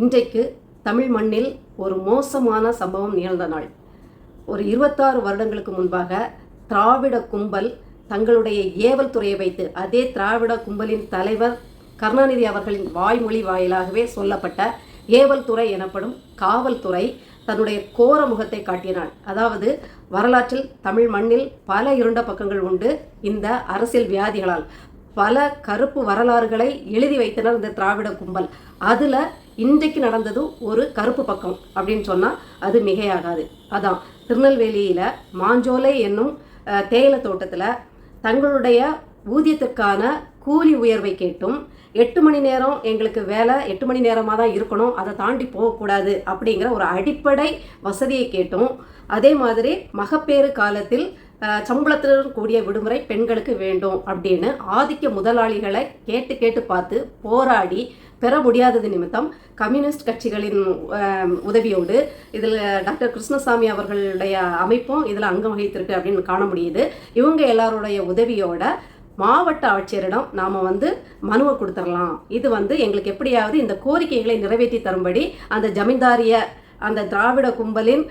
இன்றைக்கு தமிழ் மண்ணில் ஒரு மோசமான சம்பவம் நிகழ்ந்த நாள். ஒரு இருபத்தாறு வருடங்களுக்கு முன்பாக திராவிட கும்பல் தங்களுடைய ஏவல் துறையை வைத்து அதே திராவிட கும்பலின் தலைவர் கருணாநிதி அவர்களின் வாய்மொழி வாயிலாகவே சொல்லப்பட்ட ஏவல் துறை எனப்படும் காவல்துறை தன்னுடைய கோர முகத்தை காட்டிய நாள். அதாவது வரலாற்றில் தமிழ் மண்ணில் பல இருண்ட பக்கங்கள் உண்டு. இந்த அரசியல் வியாதிகளால் பல கருப்பு வரலாறுகளை எழுதி வைத்தனர் இந்த திராவிட கும்பல். அதில் இன்றைக்கு நடந்தது ஒரு கருப்பு பக்கம் அப்படின்னு சொன்னால் அது மிகையாகாது. அதான் திருநெல்வேலியில் மாஞ்சோலை என்னும் தேயிலை தோட்டத்தில் தங்களுடைய ஊதியத்திற்கான கூலி உயர்வை கேட்டும் எட்டு மணி நேரம் எங்களுக்கு வேலை எட்டு மணி நேரமாக தான் இருக்கணும் அதை தாண்டி போகக்கூடாது அப்படிங்கிற ஒரு அடிப்படை வசதியை கேட்டும். அதே மாதிரி மகப்பேறு காலத்தில் சம்பளத்துடன் கூடிய விடுமுறை பெண்களுக்கு வேண்டும் அப்படின்னு ஆதிக்க முதலாளிகளை கேட்டு கேட்டு பார்த்து போராடி பெற முடியாதது நிமித்தம் கம்யூனிஸ்ட் கட்சிகளின் உதவியோடு இதில் டாக்டர் கிருஷ்ணசாமி அவர்களுடைய அமைப்பும் இதில் அங்கம் வகித்திருக்கு அப்படின்னு காண முடியுது. இவங்க எல்லாருடைய உதவியோட மாவட்ட ஆட்சியரிடம் நாம் வந்து மனுவை கொடுத்துடலாம். இது வந்து எங்களுக்கு எப்படியாவது இந்த கோரிக்கைகளை நிறைவேற்றி தரும்படி அந்த ஜமீன்தாரிய அந்த திராவிட கும்பலின்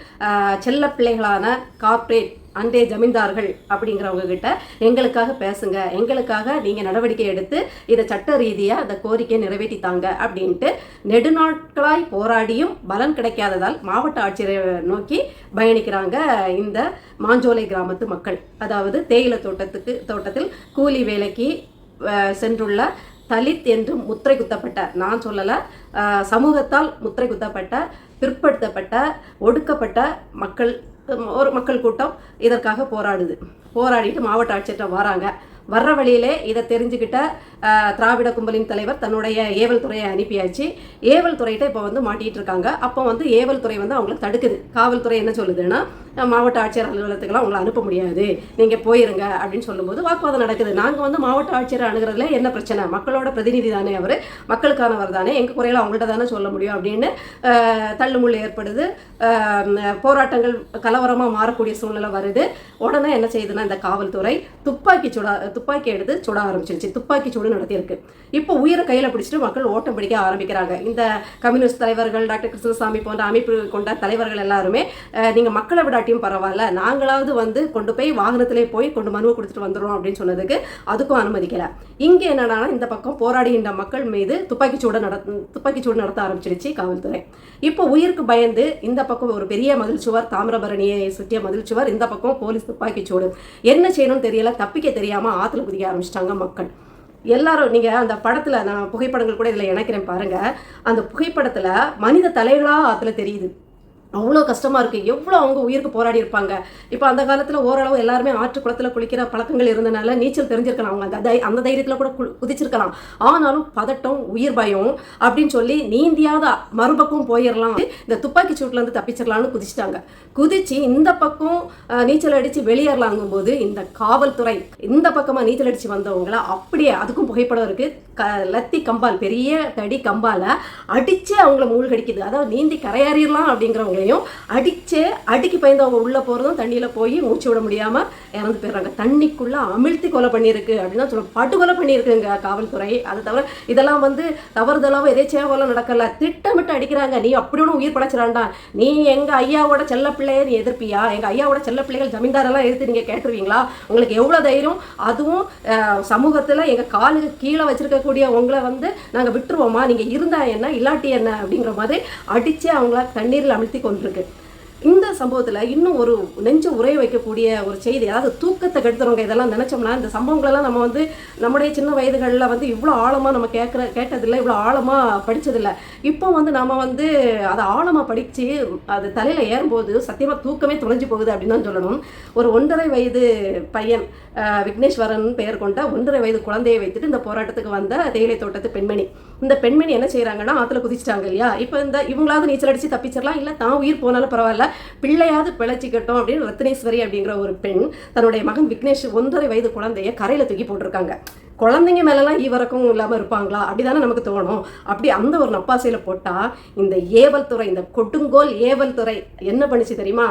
செல்ல பிள்ளைகளான கார்ப்பரேட் அண்டே ஜமீன்தார்கள் அப்படிங்கிறவங்க கிட்ட எங்களுக்காக பேசுங்க எங்களுக்காக நீங்கள் நடவடிக்கை எடுத்து இதை சட்ட ரீதியாக அந்த கோரிக்கையை நிறைவேற்றித்தாங்க அப்படின்ட்டு நெடுநாட்களாய் போராடியும் பலன் கிடைக்காததால் மாவட்ட ஆட்சியரை நோக்கி பயணிக்கிறாங்க இந்த மாஞ்சோலை கிராமத்து மக்கள். அதாவது தேயிலை தோட்டத்துக்கு தோட்டத்தில் கூலி வேலைக்கு சென்றுள்ள தலித் என்று முத்திரை குத்தப்பட்ட நான் சொல்லலை சமூகத்தால் முத்திரை குத்தப்பட்ட பிற்படுத்தப்பட்ட ஒடுக்கப்பட்ட மக்கள் ஒரு மக்கள் கூட்டம் இதற்காக போராடுது. போராடிட்டு மாவட்ட ஆட்சியர்கிட்ட வராங்க. வர்ற வழியிலே இதை தெரிஞ்சுக்கிட்ட திராவிட கும்பலின் தலைவர் தன்னுடைய ஏவல் துறையை அனுப்பியாச்சு. ஏவல் துறையிட்ட இப்போ வந்து மாட்டிகிட்டு இருக்காங்க அப்போ வந்து ஏவல் துறை வந்து அவங்கள தடுக்குது. காவல்துறை என்ன சொல்லுதுன்னா மாவட்ட ஆட்சியர் அலுவலகத்துக்கெல்லாம் அவங்களை அனுப்ப முடியாது. நீங்கள் போயிருங்க. அப்படின்னு சொல்லும்போது வாக்குவாதம் நடக்குது. நாங்கள் வந்து மாவட்ட ஆட்சியர் அணுகிறதுல என்ன பிரச்சனை? மக்களோட பிரதிநிதி தானே அவர். மக்களுக்கானவர் தானே. எங்கள் குறையில அவங்கள்ட்ட தானே சொல்ல முடியும் அப்படின்னு அஹ், தள்ளுமுள்ளு ஏற்படுது. போராட்டங்கள் கலவரமாக மாறக்கூடிய சூழ்நிலை வருது. உடனே என்ன செய்யுதுன்னா இந்த காவல்துறை துப்பாக்கி சுட துப்பாக்கி எடுத்து சுட ஆரம்பிச்சிருச்சு. துப்பாக்கி சூடு நடத்தியிருக்கு. இப்போ உயிரை கையில் பிடிச்சிட்டு மக்கள் ஓட்டம் பிடிக்க ஆரம்பிக்கிறாங்க. இந்த கம்யூனிஸ்ட் தலைவர்கள் டாக்டர் கிருஷ்ணசாமி போன்ற அமைப்பு கொண்ட தலைவர்கள் எல்லாருமே நீங்கள் மக்களை விடாட்டியும் பரவாயில்ல. நாங்களாவது வந்து கொண்டு போய் வாகனத்திலே போய் கொண்டு மனுவை கொடுத்துட்டு வந்துடுறோம் அப்படின்னு சொன்னதுக்கு அதுக்கும் அனுமதிக்கல. இங்கே என்னன்னா இந்த பக்கம் போராடுகின்ற மக்கள் மீது துப்பாக்கிச்சூடு நட துப்பாக்கிச்சூடு நடத்த ஆரம்பிச்சிருச்சு காவல்துறை. இப்போ உயிருக்கு பயந்து இந்த பக்கம் ஒரு பெரிய மதில் சுவர் தாமிரபரணியை சுற்றிய மதில் சுவர் இந்த பக்கம் போலீஸ் துப்பாக்கிச்சூடு என்ன செய்யணும்னு தெரியல தப்பிக்க தெரியாமல் ஆத்துல குதிக்க ஆரம்பிச்சிட்டாங்க மக்கள். எல்லாரும் நீங்க அந்த படத்துல நான் புகைப்படங்கள் கூட இதுல இணைக்கிறேன் பாருங்க. அந்த புகைப்படத்துல மனித தலைகளா ஆத்துல தெரியுது. அவ்வளோ கஷ்டமாக இருக்குது எவ்வளோ அவங்க உயிருக்கு போராடி இருப்பாங்க. இப்போ அந்த காலத்தில் ஓரளவு எல்லாருமே ஆற்று குளத்தில் குளிக்கிற பழக்கங்கள் இருந்தனால நீச்சல் தெரிஞ்சிருக்கலாம் அவங்க. அந்த தை- அந்த தைரியத்தில் கூட கு- குதிச்சிருக்கலாம். ஆனாலும் பதட்டம் உயிர் பயம் அப்படின்னு சொல்லி நீந்தியாத மறுபக்கம் போயிடலாம் இந்த துப்பாக்கி சூட்டிலேருந்து தப்பிச்சிடலாம்னு குதிச்சிட்டாங்க. குதிச்சு இந்த பக்கம் நீச்சல் அடித்து வெளியேறலாங்கும் போது இந்த காவல்துறை இந்த பக்கமாக நீச்சல் அடித்து வந்தவங்கள அப்படியே அதுக்கும் புகைப்படம் இருக்குது க லத்தி கம்பால் பெரிய தடி கம்பால் அடித்து அவங்கள மூழ்கடிக்குது. அதாவது நீந்தி கரையேறிடலாம் அப்படிங்கிறவங்களையும் அடிச்சு அடிக்கு பயந்து அவங்க உள்ளே போகிறதும் தண்ணியில் போய் மூச்சு விட முடியாமல் இறந்து போயிடுறாங்க. தண்ணிக்குள்ளே அமிழ்த்தி கொலை பண்ணியிருக்கு அப்படின்னு சொல்ல சொல்லுவோம் படுகொலை பண்ணியிருக்குங்க காவல்துறை. அது தவிர இதெல்லாம் வந்து தவறுதலாவோ எதேச்சியாவோ நடக்கல. திட்டமிட்டு அடிக்கிறாங்க. நீ அப்படி ஒன்றும் உயிர் படைச்சிடாண்டா. நீ எங்க ஐயாவோட செல்ல பிள்ளையை நீ எதிர்ப்பியா? எங்க ஐயாவோட செல்ல பிள்ளைகள் ஜமீன்தாரெல்லாம் எடுத்து நீங்க கேட்டுருவீங்களா? உங்களுக்கு எவ்வளோ தைரியம்? அதுவும் சமூகத்தில் எங்கள் காலுக்கு கீழே வச்சிருக்கக்கூடிய உங்களை வந்து நாங்கள் விட்டுருவோமா? நீங்க இருந்தா என்ன? இல்லாட்டி என்ன? அப்படிங்கிற மாதிரி அடிச்சு அவங்கள தண்ணீரில் அமிழ்த்தி கொண்டிருக்கு. இந்த சம்பவத்தில் இன்னும் ஒரு நெஞ்ச உரைய வைக்கக்கூடிய ஒரு செய்தி அதாவது தூக்கத்தை கெடுத்துறவங்க இதெல்லாம் நினச்சோம்னா இந்த சம்பவங்களெல்லாம் நம்ம வந்து நம்முடைய சின்ன வயதுகளில் வந்து இவ்வளோ ஆழமாக நம்ம கேட்குற கேட்டதில்லை இவ்வளோ ஆழமாக படித்ததில்லை இப்போ வந்து நம்ம வந்து அதை ஆழமாக படித்து அது தலையில் ஏறும்போது சத்தியமாக தூக்கமே தொலைஞ்சு போகுது அப்படின்னு தான் சொல்லணும். ஒரு ஒன்றரை வயது பையன் விக்னேஸ்வரன் பெயர் கொண்ட ஒன்றரை வயது குழந்தையை வைத்துட்டு இந்த போராட்டத்துக்கு வந்த தேயிலை தோட்டத்து பெண்மணி. இந்த பெண்மணி என்ன செய்கிறாங்கன்னா ஆற்றுல குதிச்சிட்டாங்க இல்லையா? இப்போ இந்த இவங்களாவது நீச்சல் அடிச்சு தப்பிச்சிடலாம் இல்லை தான் உயிர் போனாலும் பரவாயில்ல பிள்ளையாவது பிழைச்சிக்கட்டும் அப்படின்னு ரத்னேஸ்வரி அப்படிங்கிற ஒரு பெண் தன்னுடைய மகன் விக்னேஷ் ஒன்றரை வயது குழந்தைய கரையில் தூக்கி போட்டிருக்காங்க. குழந்தைங்க மேலெலாம் ஈவரக்கம் இல்லாமல் இருப்பாங்களா? அப்படி தானே நமக்கு தோணும். அப்படி அந்த ஒரு நப்பாசையில் போட்டால் இந்த ஏவல் துறை இந்த கொடுங்கோல் ஏவல் துறை என்ன பண்ணிச்சு தெரியுமா?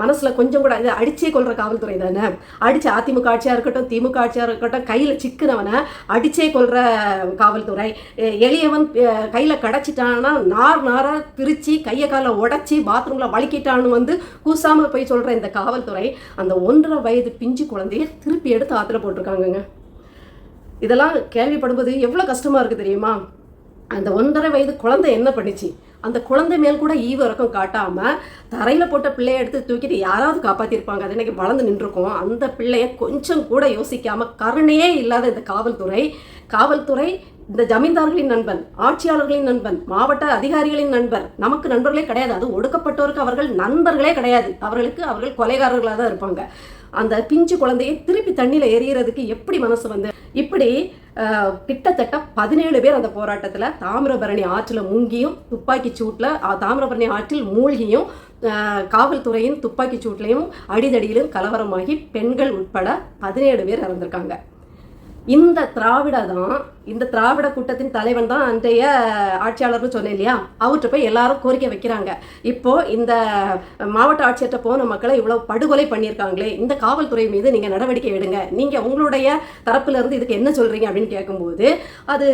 மனசில் கொஞ்சம் கூட இதை அடிச்சே கொள்கிற காவல்துறை தானே. அடிச்சு அதிமுக ஆட்சியாக இருக்கட்டும் திமுக ஆட்சியாக இருக்கட்டும் கையில் சிக்கினவனை அடிச்சே கொள்கிற காவல்துறை எளியவன் கையில் கிடச்சிட்டான்னா நார் நாராக பிரித்து கையை காலை உடச்சி பாத்ரூமில் வலிக்கிட்டான்னு வந்து கூசாமல் போய் சொல்கிற இந்த காவல்துறை அந்த ஒன்றரை வயது பிஞ்சு குழந்தைய திருப்பி எடுத்து ஆற்றுல போட்டிருக்காங்கங்க. இதெல்லாம் கேள்விப்படும்போது எவ்வளோ கஷ்டமாக இருக்குது தெரியுமா? அந்த ஒன்றரை வயது குழந்தை என்ன பண்ணிச்சு? அந்த குழந்தை மேல் கூட ஈவு இறக்கம் காட்டாமல் தரையில் போட்ட பிள்ளைய எடுத்து தூக்கிட்டு யாராவது காப்பாற்றிருப்பாங்க அது இன்றைக்கி வளர்ந்து நின்றுருக்கோம். அந்த பிள்ளைய கொஞ்சம் கூட யோசிக்காமல் கருணையே இல்லாத இந்த காவல்துறை காவல்துறை இந்த ஜமீன்தார்களின் நண்பன் ஆட்சியாளர்களின் நண்பன் மாவட்ட அதிகாரிகளின் நண்பர் நமக்கு நண்பர்களே கிடையாது. அது ஒடுக்கப்பட்டோருக்கு அவர்கள் நண்பர்களே கிடையாது. அவர்களுக்கு அவர்கள் கொலைகாரர்களாக தான் இருப்பாங்க. அந்த பிஞ்சு குழந்தையை திருப்பி தண்ணியில் எறியறதுக்கு எப்படி மனசு வந்து இப்படி கிட்டத்தட்ட பதினேழு பேர் அந்த போராட்டத்தில் தாமிரபரணி ஆற்றில் முங்கியும் துப்பாக்கி சூட்டில் தாமிரபரணி ஆற்றில் மூழ்கியும் காவல்துறையின் துப்பாக்கி சூட்லையும் அடிதடியிலும் கலவரமாகி பெண்கள் உட்பட பதினேழு பேர் இறந்திருக்காங்க. இந்த திராவிட தான் இந்த திராவிட கூட்டத்தின் தலைவன் தான் அன்றைய ஆட்சியாளர்னு சொன்னேன் இல்லையா? அவர்கிட்ட போய் எல்லாரும் கோரிக்கை வைக்கிறாங்க. இப்போ இந்த மாவட்ட ஆட்சியர்கிட்ட போன மக்களை இவ்வளவு படுகொலை பண்ணியிருக்காங்களே இந்த காவல்துறை மீது நீங்க நடவடிக்கை எடுங்க. நீங்க உங்களுடைய தரப்புல இருந்து இதுக்கு என்ன சொல்றீங்க அப்படின்னு கேட்கும்போது அது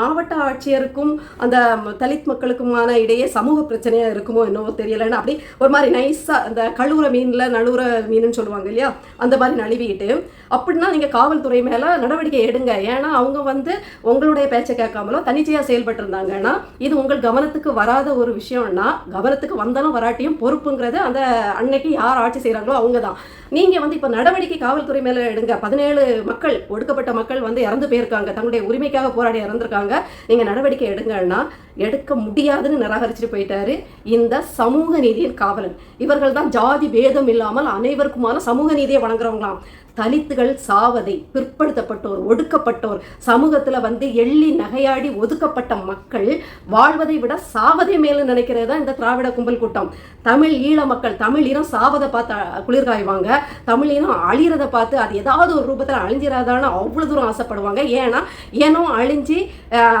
மாவட்ட ஆட்சியருக்கும் அந்த தலித் மக்களுக்குமான இடையே சமூக பிரச்சனையா இருக்குமோ என்னவோ தெரியலன்னு அப்படி ஒரு மாதிரி நைஸா அந்த கழுவுற மீன்ல நழுவுற மீனுன்னு சொல்லுவாங்க இல்லையா? அந்த மாதிரி நழுவிட்டு அப்படின்னா நீங்க காவல்துறை மேல நடவடிக்கை நடவடிக்கை எடுங்க. ஏன்னா அவங்க வந்து உங்களுடைய பேச்சை கேட்காமலோ தனிச்சையாக செயல்பட்டுருந்தாங்கன்னா இது உங்கள் கவனத்துக்கு வராத ஒரு விஷயம்னா கவனத்துக்கு வந்தாலும் வராட்டியும் பொறுப்புங்கிறது அந்த அன்னைக்கு யார் ஆட்சி செய்கிறாங்களோ அவங்க தான் நீங்கள் வந்து இப்போ நடவடிக்கை காவல்துறை மேலே எடுங்க. பதினேழு மக்கள் ஒடுக்கப்பட்ட மக்கள் வந்து இறந்து போயிருக்காங்க. தங்களுடைய உரிமைக்காக போராடி இறந்துருக்காங்க. நீங்கள் நடவடிக்கை எடுங்கன்னா எடுக்க முடியாதுன்னு நிராகரிச்சுட்டு போயிட்டாரு இந்த சமூக நீதியின் காவலன். இவர்கள் தான் ஜாதி பேதம் இல்லாமல் அனைவருக்குமான சமூக நீதியை வழங்குறவங்களாம். தலித்துகள் சாவதை பிற்படுத்தப்பட்டோர் ஒடுக்கப்பட்டோர் சமூகத்தில் வந்து எள்ளி நகையாடி ஒதுக்கப்பட்ட மக்கள் வாழ்வதை விட சாவதை மேல நினைக்கிறது தான் இந்த திராவிட கும்பல் கூட்டம். தமிழ் ஈழ மக்கள் தமிழ் இனம் சாவதை பார்த்து குளிர்காய்வாங்க தமிழ் இனம் அழிகிறத பார்த்து அது ஏதாவது ஒரு ரூபத்தில் அழிஞ்சிடாதான்னு அவ்வளோ தூரம் ஆசைப்படுவாங்க. ஏன்னா ஏனோ அழிஞ்சு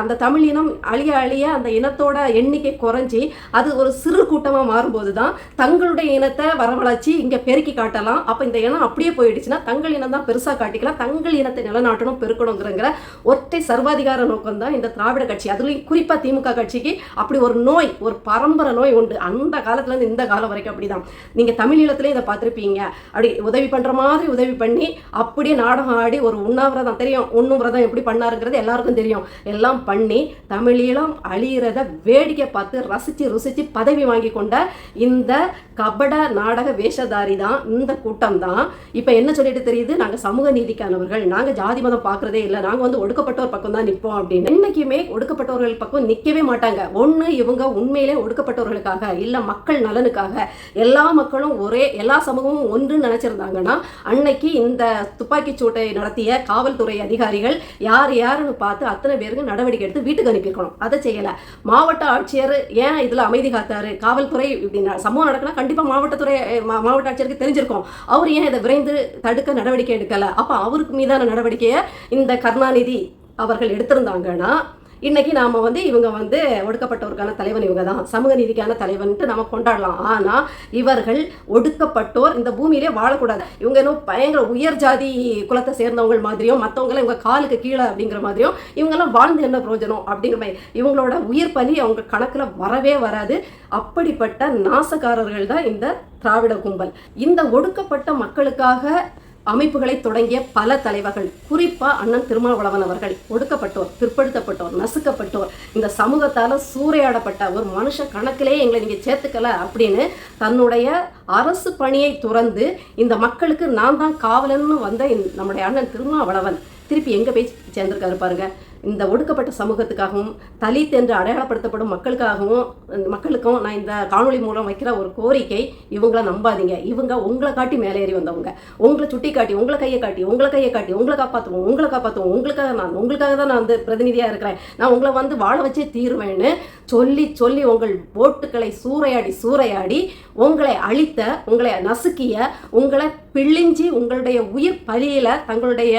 அந்த தமிழ் இனம் அழிய அழிய அந்த அந்த இனத்தோட எண்ணிக்கை குறைஞ்சி அது ஒரு சிறு கூட்டமாக மாறும்போது தான் தங்களுடைய இனத்தை வரவழைச்சி இங்கே பெருக்கி காட்டலாம். அப்போ இந்த இனம் அப்படியே போயிடுச்சுன்னா தங்கள் இனம் தான் பெருசாக காட்டிக்கலாம். தங்கள் இனத்தை நிலநாட்டணும் பெருக்கணுங்கிறங்கிற ஒற்றை சர்வாதிகார நோக்கம் தான் இந்த திராவிட கட்சி. அதுலேயும் குறிப்பாக திமுக கட்சிக்கு அப்படி ஒரு நோய் ஒரு பரம்பரை நோய் உண்டு. அந்த காலத்துலேருந்து இந்த காலம் வரைக்கும் அப்படிதான். நீங்கள் தமிழ் இதை பார்த்துருப்பீங்க. அப்படி உதவி பண்ணுற மாதிரி உதவி பண்ணி அப்படியே நாடகம் ஆடி ஒரு உண்ணாவிரதம் தெரியும். உண்ணும் விரதம் எப்படி பண்ணாருங்கிறது எல்லாருக்கும் தெரியும். எல்லாம் பண்ணி தமிழீழம் செய்கிறத வேடிக்கை பார்த்து ரசித்து ருசித்து பதவி வாங்கி கொண்ட இந்த கபட நாடக வேஷதாரி தான் இந்த கூட்டம் தான். இப்போ என்ன சொல்லிட்டு தெரியுது? நாங்கள் சமூக நீதிக்கானவர்கள். நாங்கள் ஜாதி மதம் பார்க்குறதே இல்லை. நாங்கள் வந்து ஒடுக்கப்பட்டோர் பக்கம் தான் நிற்போம் அப்படின்னு. என்றைக்குமே ஒடுக்கப்பட்டவர்கள் பக்கம் நிற்கவே மாட்டாங்க. ஒன்று இவங்க உண்மையிலே ஒடுக்கப்பட்டவர்களுக்காக இல்லை மக்கள் நலனுக்காக. எல்லா மக்களும் ஒரே எல்லா சமூகமும் ஒன்று நினச்சிருந்தாங்கன்னா அன்னைக்கு இந்த துப்பாக்கி சூட்டை நடத்திய காவல்துறை அதிகாரிகள் யார் யாருன்னு பார்த்து அத்தனை பேருக்கு நடவடிக்கை எடுத்து வீட்டுக்கு அனுப்பியிருக்கணும். அதை செய்யலை. மாவட்ட ஆட்சியர் ஏன் இதில் அமைதி காத்தாரு? காவல்துறை இப்படி சம்பவம் நடக்குன்னா கண்டிப்பாக மாவட்டத்துறை மா- மாவட்ட ஆட்சியருக்கு தெரிஞ்சிருக்கும். அவர் ஏன் இதை விரைந்து தடுக்க நடவடிக்கை எடுக்கலை? அப்போ அவருக்கு மீதான நடவடிக்கையை இந்த கருணாநிதி அவர்கள் எடுத்திருந்தாங்கன்னா இன்னைக்கு நாம வந்து இவங்க வந்து ஒடுக்கப்பட்டோருக்கான தலைவன் இவங்க தான் சமூக நீதிக்கான தலைவன்ட்டு நம்ம கொண்டாடலாம். ஆனா இவர்கள் ஒடுக்கப்பட்டோர் இந்த பூமியிலே வாழக்கூடாது. இவங்க இன்னும் பயங்கர உயர் ஜாதி குலத்தை சேர்ந்தவங்க மாதிரியும் மற்றவங்கள இவங்க காலுக்கு கீழே அப்படிங்கிற மாதிரியும் இவங்கெல்லாம் வாழ்ந்து என்ன பிரயோஜனம் அப்படிங்கிற மாதிரி. இவங்களோட உயிர் பலி அவங்க கணக்கில் வரவே வராது. அப்படிப்பட்ட நாசக்காரர்கள் தான் இந்த திராவிட கும்பல். இந்த ஒடுக்கப்பட்ட மக்களுக்காக அமைப்புகளை தொடங்கிய பல தலைவர்கள் குறிப்பா அண்ணன் திருமாவளவன் அவர்கள் ஒடுக்கப்பட்டோர் பிற்படுத்தப்பட்டோர் நசுக்கப்பட்டோர். இந்த சமூகத்தால சூறையாடப்பட்ட ஒரு மனுஷ கணக்கிலே எங்களை நீங்க சேர்த்துக்கல அப்படின்னு தன்னுடைய அரசு பணியை துறந்து இந்த மக்களுக்கு நான் தான் காவலன்னு வந்த நம்முடைய அண்ணன் திருமாவளவன். திருப்பி எங்க போய் சேர்ந்திருக்காரு பாருங்க. இந்த ஒடுக்கப்பட்ட சமூகத்துக்காகவும் தலித் என்று அடையாளப்படுத்தப்படும் மக்களுக்காகவும் இந்த மக்களுக்கும் நான் இந்த காணொலி மூலம் வைக்கிற ஒரு கோரிக்கை இவங்கள நம்பாதீங்க. இவங்க உங்களை காட்டி மேலே ஏறி வந்தவங்க. உங்களை சுட்டி காட்டி உங்களை கையை காட்டி உங்களை கையை காட்டி உங்களை காப்பாற்றுவோம் உங்களை காப்பாற்றுவோம் உங்களுக்காக நான் உங்களுக்காக தான் நான் வந்து பிரதிநிதியாக இருக்கிறேன். நான் உங்களை வந்து வாழ வச்சே தீருவேன்னு சொல்லி சொல்லி உங்கள் ஓட்டுக்களை சூறையாடி சூறையாடி உங்களை அழித்த உங்களை நசுக்கிய உங்களை பிழிஞ்சி உங்களுடைய உயிர் பலியில் தங்களுடைய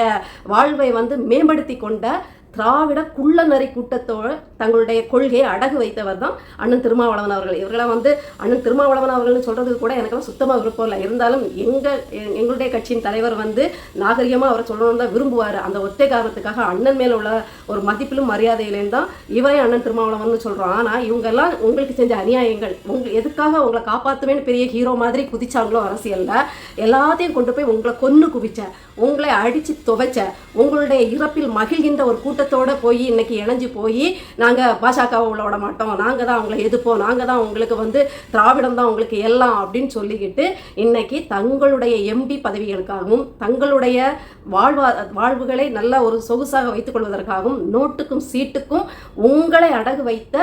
வாழ்வை வந்து மேம்படுத்தி கொண்ட திராவிட குள்ளநரி கூட்டத்தோடு தங்களுடைய கொள்கையை அடகு வைத்தவர் தான் அண்ணன் திருமாவளவன் அவர்கள். இவர்களை வந்து அண்ணன் திருமாவளவன் அவர்கள்னு சொல்றதுக்கு கூட எனக்கு சுத்தமாக விருப்பம் இல்லை. இருந்தாலும் எங்கள் எங்களுடைய கட்சியின் தலைவர் வந்து நாகரிகமாக அவரை சொல்லணும்னு தான் விரும்புவார். அந்த ஒற்றை காரணத்துக்காக அண்ணன் மேல உள்ள ஒரு மதிப்பிலும் மரியாதையிலேயும் தான் இவரே அண்ணன் திருமாவளவன் சொல்கிறோம் ஆனால் இவங்கெல்லாம் உங்களுக்கு செஞ்ச அநியாயங்கள் உங்கள் எதுக்காக உங்களை காப்பாற்றுவேன்னு பெரிய ஹீரோ மாதிரி குதிச்சாங்களோ அரசியலில் எல்லாத்தையும் கொண்டு போய் உங்களை கொன்று குவிச்ச உங்களை அடித்து துவைச்ச உங்களுடைய இறப்பில் மகிழ்கின்ற ஒரு கூட்டத்தோட போய் இன்னைக்கு இணைஞ்சு போய் நாங்கள் பாஜகவை உள்ள விட மாட்டோம். நாங்கள் தான் அவங்களை எதிர்ப்போம். நாங்கள் தான் உங்களுக்கு வந்து திராவிடம் தான் உங்களுக்கு எல்லாம் அப்படின்னு சொல்லிக்கிட்டு இன்றைக்கி தங்களுடைய எம்பி பதவிகளுக்காகவும் தங்களுடைய வாழ்வா வாழ்வுகளை நல்ல ஒரு சொகுசாக வைத்துக் கொள்வதற்காகவும் நோட்டுக்கும் சீட்டுக்கும் உங்களை அடகு வைத்த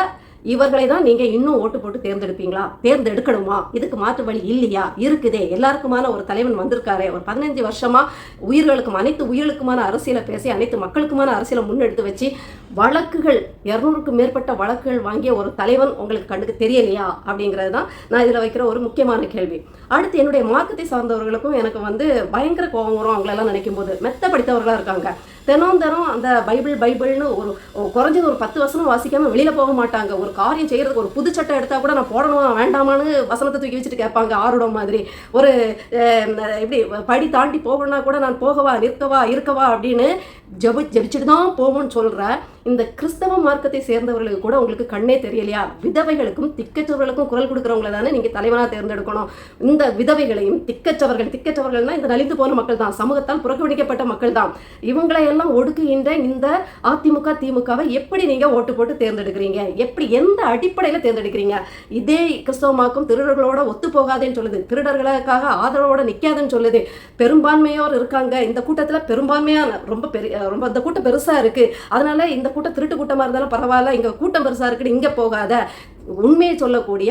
இவர்களை தான் நீங்கள் இன்னும் ஓட்டு போட்டு தேர்ந்தெடுப்பீங்களா? தேர்ந்தெடுக்கணுமா? இதுக்கு மாற்று வழி இல்லையா? இருக்குதே. எல்லாருக்குமான ஒரு தலைவன் வந்திருக்காரே. ஒரு பதினஞ்சு வருஷமா உயிர்களுக்கும் அனைத்து உயிர்களுக்குமான அரசியலை பேசி அனைத்து மக்களுக்குமான அரசியலை முன்னெடுத்து வச்சு வழக்குகள் இரநூறுக்கும் மேற்பட்ட வழக்குகள் வாங்கிய ஒரு தலைவன் உங்களுக்கு கண்ணுக்கு தெரியலையா? அப்படிங்கிறது தான் நான் இதில் வைக்கிற ஒரு முக்கியமான கேள்வி. அடுத்து என்னுடைய மார்க்கத்தை சார்ந்தவர்களுக்கும் எனக்கு வந்து பயங்கர கோபம் வரும் அவங்களெல்லாம் நினைக்கும் போது மெத்த படித்தவர்களாக இருக்காங்க. தினம் தினம் அந்த பைபிள் பைபிள்னு ஒரு குறைஞ்சது ஒரு பத்து வசனம் வாசிக்காமல் வெளியில் போக மாட்டாங்க. ஒரு காரியம் செய்கிறதுக்கு ஒரு புது சட்டை எடுத்தால் கூட நான் போடணுமா வேண்டாமான்னு வசனத்தை தூக்கி வச்சுட்டு கேட்பாங்க ஆருடம் மாதிரி. ஒரு எப்படி படி தாண்டி போகணும்னா கூட நான் போகவா நிற்கவா இருக்கவா அப்படின்னு ஜெபி ஜபிச்சுட்டு தான் போவோம்னு சொல்கிறேன் இந்த கிறிஸ்தவ மார்க்கத்தை சேர்ந்தவர்களுக்கு கூட உங்களுக்கு கண்ணே தெரியலையா? விதவைகளுக்கும் திக்கச்சவர்களுக்கும் குரல் கொடுக்குறவங்கள தானே நீங்கள் தலைவனாக தேர்ந்தெடுக்கணும். இந்த விதவைகளையும் திக்கச்சவர்கள் திக்கச்சவர்கள்னா இந்த நலிந்து போன மக்கள் தான். சமூகத்தால் புறக்கணிக்கப்பட்ட மக்கள் தான். இவங்களை எல்லாம் ஒடுக்குகின்ற இந்த அதிமுக திமுகவை எப்படி நீங்கள் ஓட்டு போட்டு தேர்ந்தெடுக்கிறீங்க? எப்படி எந்த அடிப்படையில் தேர்ந்தெடுக்கிறீங்க? இதே கிறிஸ்தவமாக்கும் திருடர்களோட ஒத்து போகாதேன்னு சொல்லுது. திருடர்களுக்காக ஆதரவோட நிற்காதுன்னு சொல்லுது. பெரும்பான்மையோர் இருக்காங்க. இந்த கூட்டத்தில் பெரும்பான்மையான ரொம்ப பெரிய ரொம்ப இந்த கூட்டம் பெருசாக இருக்குது அதனால இந்த கூட்டம் திருட்டு கூட்டமா இருந்தாலும் பரவாயில்ல. இங்க கூட்டம் பெருசாக இருக்குன்னு இங்கே போகாத. உண்மையை சொல்லக்கூடிய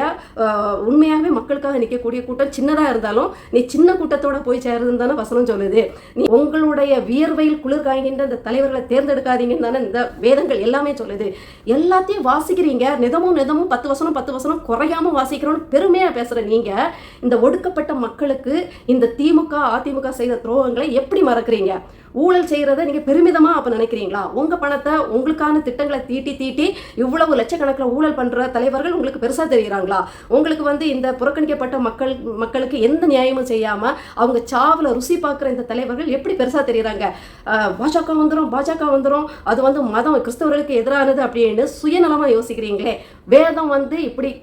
உண்மையாகவே மக்களுக்காக நிற்கக்கூடிய கூட்டம் சின்னதாக இருந்தாலும் நீ சின்ன கூட்டத்தோட போய் சேருதுன்னு தானே வசனம் சொல்லுது. நீ உங்களுடைய வியர்வையில் குளிர் காய்கின்ற இந்த தலைவர்களை தேர்ந்தெடுக்காதீங்கன்னு தானே இந்த வேதங்கள் எல்லாமே சொல்லுது. எல்லாத்தையும் வாசிக்கிறீங்க. நிதமும் நிதமும் பத்து வசனம் பத்து வசனம் குறையாம வாசிக்கிறோம்னு பெருமையாக பேசுகிற நீங்கள் இந்த ஒடுக்கப்பட்ட மக்களுக்கு இந்த திமுக அதிமுக செய்த துரோகங்களை எப்படி மறக்கிறீங்க? ஊழல் செய்கிறத நீங்கள் பெருமிதமாக அப்போ நினைக்கிறீங்களா? உங்கள் பணத்தை உங்களுக்கான திட்டங்களை தீட்டி தீட்டி இவ்வளவு லட்சக்கணக்கில் ஊழல் பண்ணுற தலைவர்கள் உங்களுக்கு பெருசாக தெரிகிறாங்களா உங்களுக்கு வந்து இந்த புறக்கணிக்கப்பட்ட மக்கள் மக்களுக்கு எந்த நியாயமும் செய்யாமல் அவங்க சாவில் ருசி பார்க்குற இந்த தலைவர்கள் எப்படி பெருசாக தெரிகிறாங்க பாஜக வந்துடும் பாஜக வந்துடும் அது வந்து மதம் கிறிஸ்தவர்களுக்கு எதிரானது அப்படின்னு சுயநலமாக யோசிக்கிறீங்களே. வேதம் வந்து இப்படி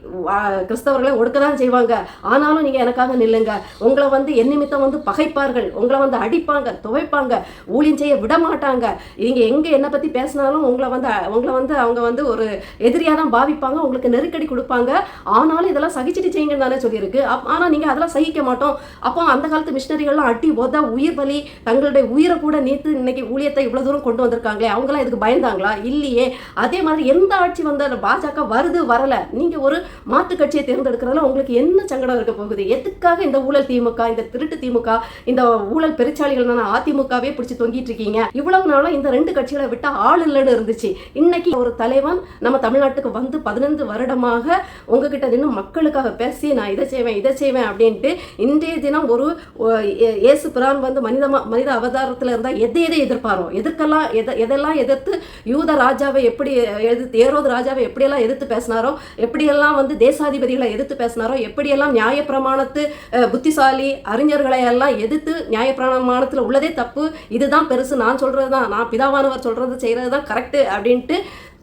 கிறிஸ்தவர்களை ஒடுக்க தான் செய்வாங்க. ஆனாலும் நீங்கள் எனக்காக நில்லுங்க. உங்களை வந்து என் நிமித்தம் வந்து பகைப்பார்கள். உங்களை வந்து அடிப்பாங்க துவைப்பாங்க ஊழியம் செய்ய விட மாட்டாங்க நீங்கள் எங்கே என்னை பற்றி பேசினாலும் உங்களை வந்து உங்களை வந்து அவங்க வந்து ஒரு எதிரியாக தான் பாவிப்பாங்க. உங்களுக்கு நெருக்கடி கொடுப்பாங்க. ஆனாலும் இதெல்லாம் சகிச்சுட்டு செய்யுங்கன்னு தானே சொல்லியிருக்கு. அப்- ஆனால் நீங்கள் அதெல்லாம் சகிக்க மாட்டோம். அப்போ அந்த காலத்து மிஷினரிகள்லாம் அட்டி போத உயிர் பலி தங்களுடைய உயிரை கூட நீத்து இன்னைக்கு ஊழியத்தை இவ்வளோ தூரம் கொண்டு வந்திருக்காங்களே அவங்களாம் இதுக்கு பயந்தாங்களா? இல்லையே. அதே மாதிரி எந்த ஆட்சி வந்த பாஜக வருது வரல. நீங்க ஒரு மாற்று கட்சியை தேர்ந்தெடுக்கிறதுல உங்களுக்கு என்ன சங்கடம் இருக்க போகுது? எதுக்காக இந்த ஊழல் திமுக இந்த திருட்டு திமுக இந்த ஊழல் பெருச்சாளிகள் தானே அதிமுகவே பிடிச்சி தொங்கிட்டு இருக்கீங்க? இவ்வளவு நாளும் இந்த ரெண்டு கட்சிகளை விட்டா ஆள் இல்லைன்னு இருந்துச்சு. இன்னைக்கு ஒரு தலைவன் நம்ம தமிழ்நாட்டுக்கு வந்து பதினைந்து வருடமாக உங்ககிட்ட நின்று மக்களுக்காக பேசி நான் இதை செய்வேன் இதை செய்வேன் அப்படின்ட்டு இன்றைய தினம் ஒரு ஏ- இயேசு பிரான் வந்து மனித மனித அவதாரத்தில் இருந்தால் எதை எதை எதிர்ப்பாரோ? எதற்கெல்லாம் எதை எதெல்லாம் எதிர்த்து யூத ராஜாவை எப்படி எதிர்த்து ஏரோது ராஜாவை எப்படியெல்லாம் எதிர்த்து பேசினாரோ? எப்படியெல்லாம் வந்து தேசாதிபதிகளை எதிர்த்து பேசினாரோ? எப்படியெல்லாம் நியாயப்பிரமாணத்து புத்திசாலி அறிஞர்களை எல்லாம் எதிர்த்து நியாயப்பிரமாணத்தில் உள்ளதே தப்பு? இதுதான் பெருசு. நான் சொல்றது தான் நான் பிதாவானவர் சொல்றது செய்கிறது தான் கரெக்டு அப்படின்ட்டு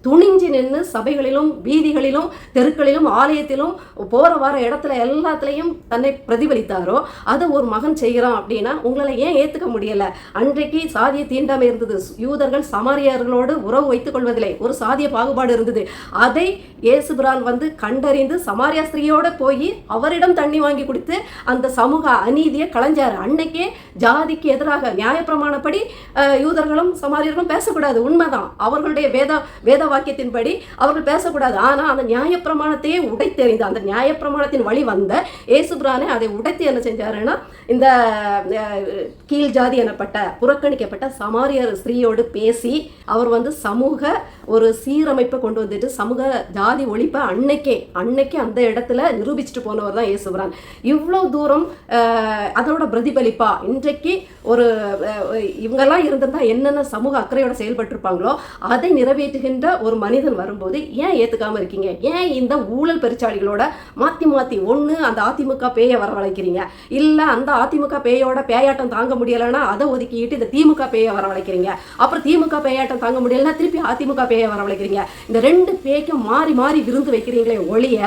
துணிஞ்சு நின்று சபைகளிலும் வீதிகளிலும் தெருக்களிலும் ஆலயத்திலும் போகிற வர இடத்துல எல்லாத்துலேயும் தன்னை பிரதிபலித்தாரோ அதை ஒரு மகன் செய்கிறான் அப்படின்னா உங்களால் ஏன் ஏற்றுக்க முடியலை? அன்றைக்கு சாதிய தீண்டாமை இருந்தது. யூதர்கள் சமாரியர்களோடு உறவு வைத்துக் கொள்வதில்லை. ஒரு சாதிய பாகுபாடு இருந்தது. அதை இயேசுபிரான் வந்து கண்டறிந்து சமாரியா ஸ்திரீயோட போய் அவரிடம் தண்ணி வாங்கி கொடுத்து அந்த சமூக அநீதியை களைஞ்சார். அன்னைக்கே ஜாதிக்கு எதிராக நியாயப்பிரமாணப்படி யூதர்களும் சமாரியர்களும் பேசக்கூடாது. உண்மைதான். அவர்களுடைய வேத வேத வாக்கியத்தின்படி அவர்கள் பேசக்கூடாது. ஆனால் அந்த நியாயப்பிரமாணத்தையே உடைத்தெறிந்த அந்த நியாயப்பிரமாணத்தின் வழி வந்த ஏசுபிரானே அதை உடைத்து என்ன செஞ்சாருன்னா இந்த கீழ் ஜாதி எனப்பட்ட புறக்கணிக்கப்பட்ட சமாரியர் ஸ்திரீயோடு பேசி அவர் வந்து சமூக ஒரு சீரமைப்பை கொண்டு வந்துட்டு சமூக ஜாதி ஒழிப்பை அன்னைக்கே அன்னைக்கே அந்த இடத்துல நிரூபிச்சுட்டு போனவர் தான் ஏசுபிரான் இவ்வளோ தூரம் அதோட பிரதிபலிப்பா? இன்றைக்கு ஒரு இவங்கெல்லாம் இருந்திருந்தா என்னென்ன சமூக அக்கறையோட செயல்பட்டிருப்பாங்களோ அதை நிறைவேற்றுகின்ற ஒரு மனிதன் வரும்போது ஏன் ஏற்றுக்காமல் இருக்கீங்க? ஏன் இந்த ஊழல் பெருச்சாளிகளோட மாற்றி மாற்றி ஒன்று அந்த அதிமுக பேயை வரவழைக்கிறீங்க? இல்லை அந்த அதிமுக பேயோட பேயாட்டம் தாங்க முடியலைன்னா அதை ஒதுக்கிட்டு இந்த திமுக பேயை வரவழைக்கிறீங்க. அப்புறம் திமுக பேயாட்டம் தாங்க முடியலைன்னா திருப்பி அதிமுக பேயை வரவழைக்கிறீங்க. இந்த ரெண்டு பேய்க்கும் மாறி மாறி விருந்து வைக்கிறீங்களே ஒழிய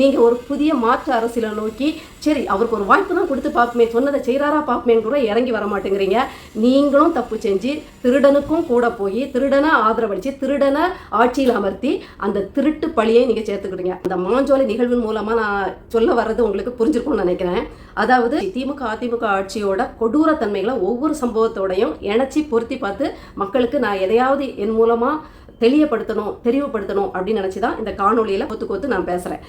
நீங்கள் ஒரு புதிய மாற்று அரசியலை நோக்கி சரி அவருக்கு ஒரு வாய்ப்பு தான் கொடுத்து பார்ப்போமே சொன்னதை செய்கிறாரா பார்ப்போமேன்னு கூட இறங்கி வர மாட்டேங்கிறீங்க. நீங்களும் தப்பு செஞ்சு திருடனுக்கும் கூட போய் திருடனை ஆதரவளித்து திருடனை ஆட்சியில் அமர்த்தி அந்த திருட்டு பழியை நீங்கள் சேர்த்துக்கிட்டீங்க அந்த மாஞ்சோலை நிகழ்வின் மூலமா நான் சொல்ல வர்றது உங்களுக்கு புரிஞ்சிருக்கும்னு நினைக்கிறேன். அதாவது திமுக அதிமுக ஆட்சியோட கொடூரத்தன்மைகளை ஒவ்வொரு சம்பவத்தோடையும் இணைச்சி பொருத்தி பார்த்து மக்களுக்கு நான் எதையாவது என் மூலமா தெளிவுபடுத்தணும் தெரிவுபடுத்தணும் அப்படின்னு நினச்சி தான் இந்த காணொலியில் கொத்து கொத்து நான் பேசுகிறேன்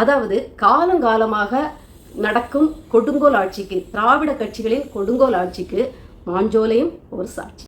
அதாவது காலங்காலமாக நடக்கும் கொடுங்கோல் ஆட்சிக்கு திராவிட கட்சிகளின் கொடுங்கோல் ஆட்சிக்கு மாஞ்சோலையும் ஒரு சாட்சி.